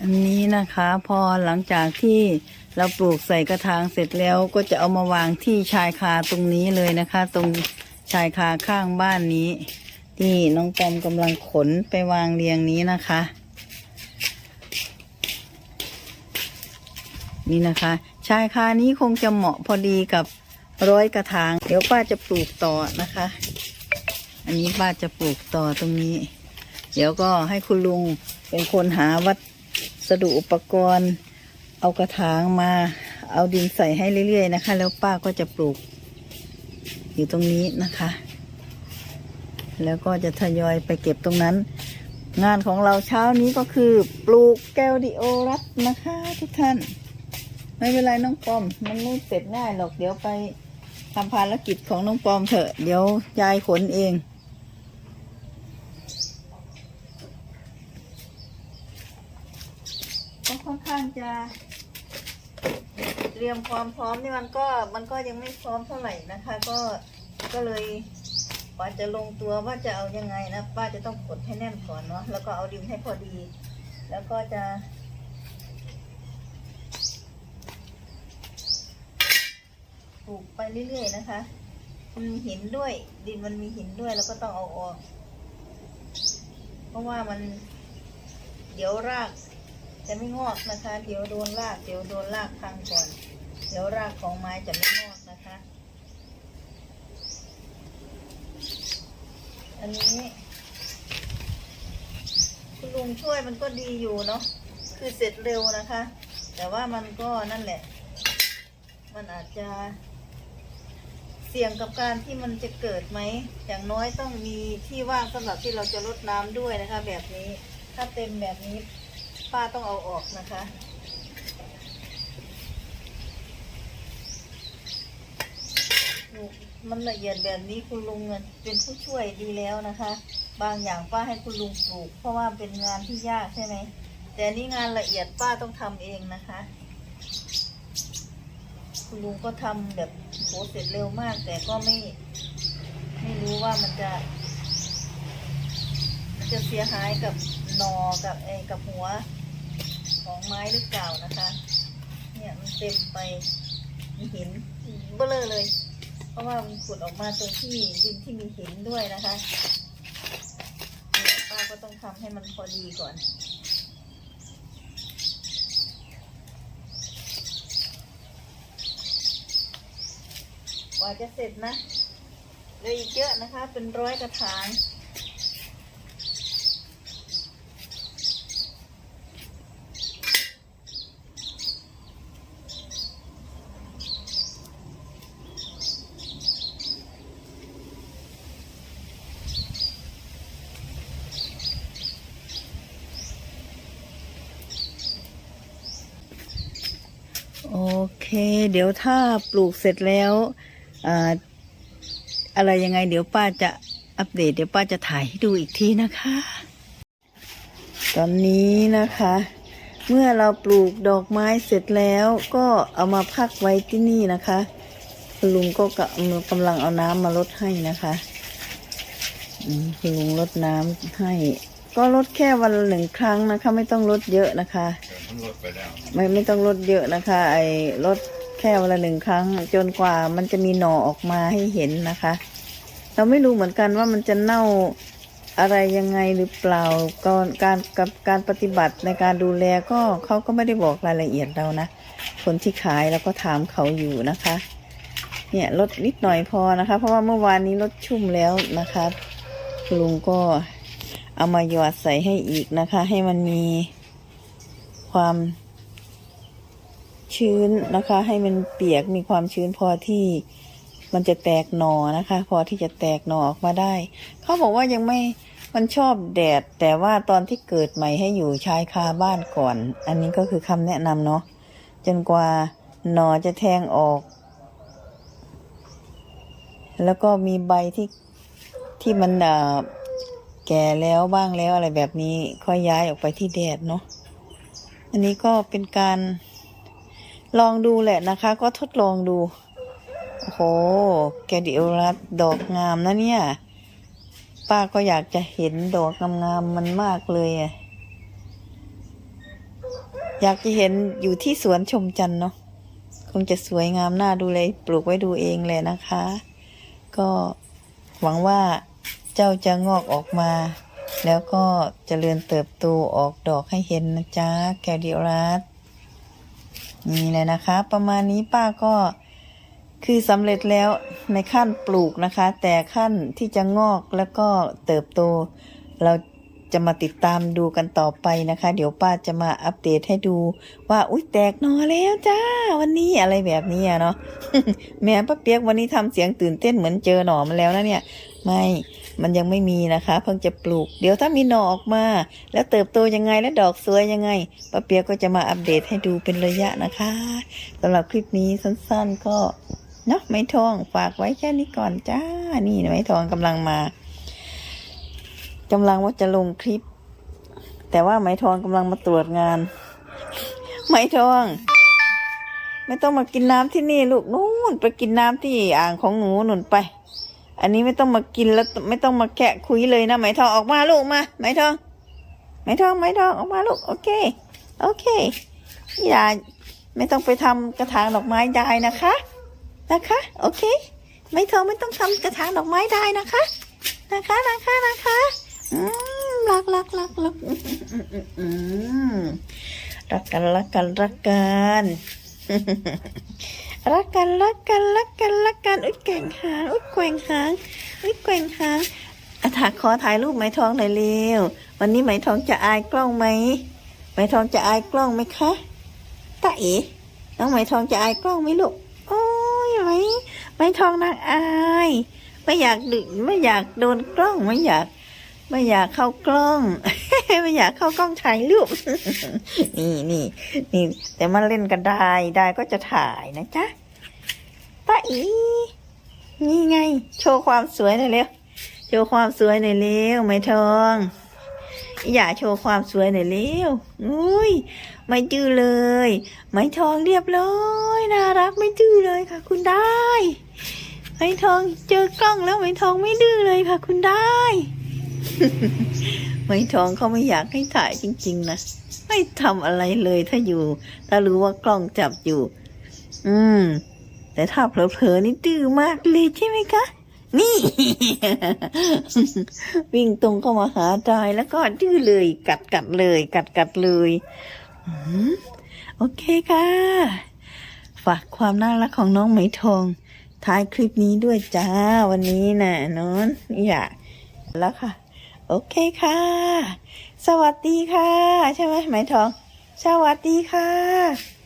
อันนี้นะคะพอหลังจากที่เราปลูกใส่กระถางเสร็จแล้วก็จะเอามาวางที่ชายคาตรงนี้เลยนะคะ ตรงชายคาข้างบ้านนี้ ที่น้องปอมกำลังขนไปวางเรียงนี้นะคะ นี่นะคะ ชายคานี้คงจะเหมาะพอดีกับร้อยกระถาง เดี๋ยวป้าจะปลูกต่อนะคะ อันนี้ป้าจะปลูกต่อตรงนี้ เดี๋ยวก็ให้คุณลุงเป็นคนหาวั สดุอุปกรณ์ เอากระถางมา เอาดินใส่ให้เรื่อย ๆ นะคะ แล้วป้าก็จะปลูก อยู่ตรงนี้นะคะ แล้วก็จะทยอยไปเก็บตรงนั้น งานของเราเช้านี้ก็คือ ปลูกแก้วดิโอรัสนะคะ ทุกท่าน ไม่เป็นไรน้องปอม มันไม่เสร็จง่ายหรอกเดี๋ยวไปทำภารกิจของน้องปอมเถอะ เดี๋ยวยายขนเอง ก็ค่อนข้างจะเตรียมความพร้อมนี่มันก็มันก็ยังไม่พร้อมเท่าไหร่นะคะ ก็ก็เลยป้าจะลงตัวว่าจะเอายังไงนะป้าจะต้องกดให้แน่นก่อนเนาะแล้วก็เอาดินให้พอดี แล้วก็จะปลูกไปเรื่อยๆนะคะมันมีหินด้วย ดินมันมีหินด้วยแล้วก็ต้องเอาออก เพราะว่ามันเดี๋ยวราก จะไม่งอกนะคะ เดี๋ยวโดนราก เดี๋ยวโดนรากพังก่อน เดี๋ยวรากของไม้จะไม่งอกนะคะ อันนี้ คุณลุงช่วยมันก็ดีอยู่เนาะ คือเสร็จเร็วนะคะ แต่ว่ามันก็นั่นแหละ มันอาจจะเสี่ยงกับการที่มันจะเกิดไหม อย่างน้อยต้องมีที่ว่างสำหรับที่เราจะรดน้ำด้วยนะคะ แบบนี้ ถ้าเต็มแบบนี้ ป้าต้องเอาออกนะคะ มันละเอียดแบบนี้คุณลุงเป็นผู้ช่วยดีแล้วนะคะ บางอย่างป้าให้คุณลุงปลูก เพราะว่าเป็นงานที่ยากใช่ไหม แต่นนี้งานละเอียดป้าต้องทำเองนะคะ คุณลุงก็ทำแบบโหเสร็จเร็วมาก แต่ก็ไม่ ไม่รู้ว่ามันจะมันจะเสียหายกับนอกับไอ้กับหัว ไม้หรือเปล่านะคะ เนี่ยมันเต็มไปมีหินเบ้อเลยเลย เพราะว่ามันขุดออกมาตรงที่ดินที่มีหินด้วยนะคะป้าก็ต้องทำให้มันพอดีก่อนกว่าจะเสร็จนะเลยอีกเยอะนะคะ เป็นร้อยกระถาง โอเค เดี๋ยวถ้าปลูกเสร็จแล้วออะไรยังไง เดี๋ยวป้าจะอัปเดต เดี๋ยวป้าจะถ่ายให้ดูอีกทีนะคะ ตอนนี้นะคะ เมื่อเราปลูกดอกไม้เสร็จแล้วก็เอามาพักไว้ที่นี่นะคะคุณลุงก็กำกำลังเอาน้ำมาลดให้นะคะอืมคุณลุงลดน้ำให้ ก็ลดแค่วันละหนึ่งครั้งนะคะ ไม่ต้องลดเยอะนะคะ มันลดไปแล้วไม่ไม่ต้องลดเยอะนะคะ ไอ้ลดแค่วันละหนึ่งครั้ง จนกว่ามันจะมีหน่อออกมาให้เห็นนะคะ เราไม่รู้เหมือนกันว่ามันจะเน่าอะไรยังไงหรือเปล่าก่อนการกับการปฏิบัติในการดูแลก็เขาก็ไม่ได้บอกรายละเอียดเรานะ คนที่ขายแล้วก็ถามเขาอยู่นะคะ เนี่ยลดนิดหน่อยพอนะคะ เพราะว่าเมื่อวานนี้ลดชุ่มแล้วนะคะคุณลุงก็ เอามาหยอดใส่ให้อีกนะคะ ให้มันมีความชื้นนะคะ ให้มันเปียกมีความชื้นพอที่มันจะแตกหนอนะคะ พอที่จะแตกหนอออกมาได้ เขาบอกว่ายังไม่มันชอบแดด แต่ว่าตอนที่เกิดใหม่ให้อยู่ชายคาบ้านก่อน อันนี้ก็คือคำแนะนำเนาะจนกว่าหนอจะแทงออก แล้วก็มีใบที่ที่มันเอ่อ แก่แล้วบ้างแล้วอะไรแบบนี้ค่อยย้ายออกไปที่แดดเนาะอันนี้ก็เป็นการลองดูแหละนะคะ ก็ทดลองดู โอ้โห แกดิโอรัสดอกงามนะเนี่ย ป้าก็อยากจะเห็นดอกงามๆมันมากเลยอะอยากจะเห็นอยู่ที่สวนชมจันเนาะคงจะสวยงามน่าดูเลย ปลูกไว้ดูเองเลยนะคะ ก็หวังว่า เจ้าจะงอกออกมา แล้วก็จเจริญเติบโตออกดอกให้เห็นนะจ๊ะแกวดิรัสนี่เลยนะคะ ประมาณนี้ป้าก็คือสำเร็จแล้วในขั้นปลูกนะคะ แต่ขั้นที่จะงอกแล้วก็เติบโต เราจะมาติดตามดูกันต่อไปนะคะ เดี๋ยวป้าจะมาอัปเดตให้ดูว่าอุ้ยแตกหนอแล้วจ้า วันนี้อะไรแบบนี้เนาะแม่ป้าเปียกวันนี้ทำเสียงตื่นเต้นเหมือนเจอหน่อมาแล้วนะเนี่ย ไม่ มันยังไม่มีนะคะ เพิ่งจะปลูก เดี๋ยวถ้ามีหน่อออกมา แล้วเติบโตยังไงและดอกสวยยังไงป้าเปียกก็จะมาอัปเดตให้ดูเป็นระยะนะคะสำหรับคลิปนี้สั้นๆก็เนาะไม่ทองฝากไว้แค่นี้ก่อนจ้า นี่ไม่ทองกำลังมากำลังว่าจะลงคลิป แต่ว่าไหมทองกำลังมาตรวจงานไหมทอง ไม่ต้องมากินน้ำที่นี่ลูกนู่นไปกินน้ำที่อ่างของหนูหนุนไป อันนี้ไม่ต้องมากินแล้วไม่ต้องมาแกะคุยเลยนะไหมทองออกมาลูกมาไหมทองไหมทองไหมทองออกมาลูกโอเคโอเคยายไม่ต้องไปทำกระถางดอกไม้ได้นะคะนะคะ โอเคไหมทองไม่ต้องทำกระถางดอกไม้ได้นะคะนะคะนะคะนะคะอืมรักรักรักรักอืมรักกันรักกันรักกัน รักกันรักกันรักกันรักกันอุ้ยแก่งหางอุ้ยแกว่งหางอุ้ยแกว่งหางอะถาขอถ่ายรูปไหมทองหน่อยเร็ววันนี้ไหมทองจะอายกล้องไหมไหมทองจะอายกล้องไหมคะตาเอ๋น้องไหมทองจะอายกล้องไหมลูกโอ้ยไหมไหมทองนางอายไม่อยากดึไม่อยากโดนกล้องไม่อยาก ไม่อยากเข้ากล้อง ไม่อยากเข้ากล้องถ่ายรูป นี่นี่นี่ แต่มาเล่นกันได้ ได้ก็จะถ่ายนะจ๊ะป้าอีนี่ไง โชว์ความสวยหน่อยเร็ว โชว์ความสวยหน่อยเร็วไม่ทองอย่าโชว์ความสวยหน่อยเร็ว อุ้ย ไม่ดื้อเลย ไม่ทองเรียบร้อย น่ารักไม่ดื้อเลยค่ะ คุณได้ ไม้ทองเจอกล้องแล้วไม้ทองไม่ดื้อเลยค่ะ คุณได้ ไม้ทองเขาไม่อยากให้ถ่ายจริง ๆ นะไม่ทำอะไรเลยถ้าอยู่ ถ้ารู้ว่ากล้องจับอยู่ อืม แต่ถ้าเผลอๆนี่ดื้อมากเลยใช่ไหมคะ นี่ วิ่งตรงเข้ามาหาดายแล้วก็ดื้อเลย กัดกัดเลย กัดกัดเลยอืมโอเคค่ะ ฝากความน่ารักของน้องไหมทองท้ายคลิปนี้ด้วยจ้าวันนี้นะนอนอย่าแล้วค่ะ โอเคค่ะ สวัสดีค่ะ ใช่ไหมไหมทอง สวัสดีค่ะ